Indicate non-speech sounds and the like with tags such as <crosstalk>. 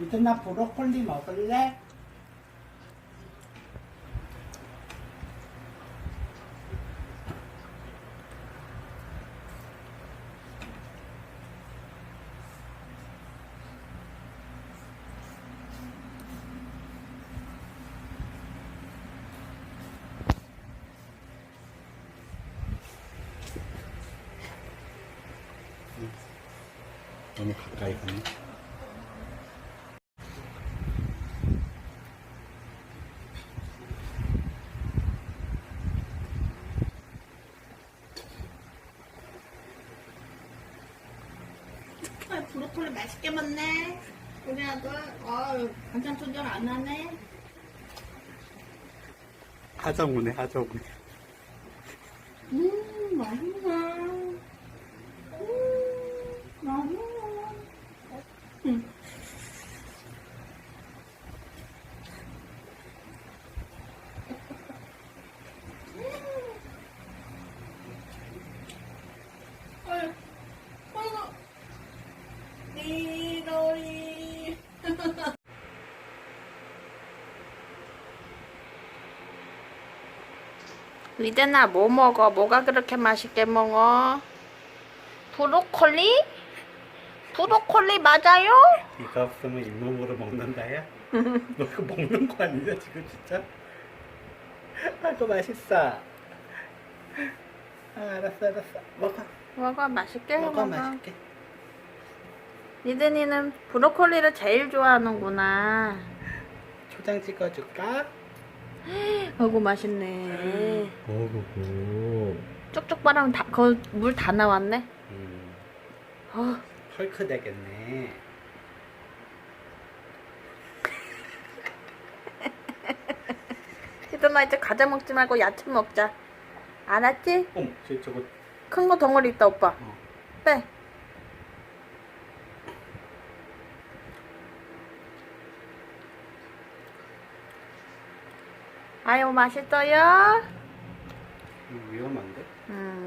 이따나 브로콜리 먹을래? 너무 가까이 가네. 아, 브로콜리 맛있게 먹네. 우리 아들, 어, 반찬 조절 안 하네. 하정우네, 하정우. 음, 맛있네. 음, 맛있네. 음. 어이, 어이구. 이로이. 위대나 <laughs> 뭐 먹어? 뭐가 그렇게 맛있게 먹어? 브로콜리? 브로콜리 맞아요? 이거 없으면 잇몸으로 먹는다야? 너 그거 먹는 거 아니냐, 지금 진짜? 아, 그거 맛있어. 아, 알았어, 알았어. 먹어. 먹어 맛있게 해 먹어, 먹어. 맛있게. 리드니는 브로콜리를 제일 좋아하는구나. 초장 찍어줄까? 아이고 맛있네. 먹고. 쪽쪽 바람 다, 물다 나왔네. 음, 어, 헐크 되겠네. <laughs> 리드나 이제 과자 먹지 말고 야채 먹자. 알았지? 저, 저거. 큰 거 덩어리 있다 오빠. 어. 빼. 아유 맛있어요. 위험한데? 음.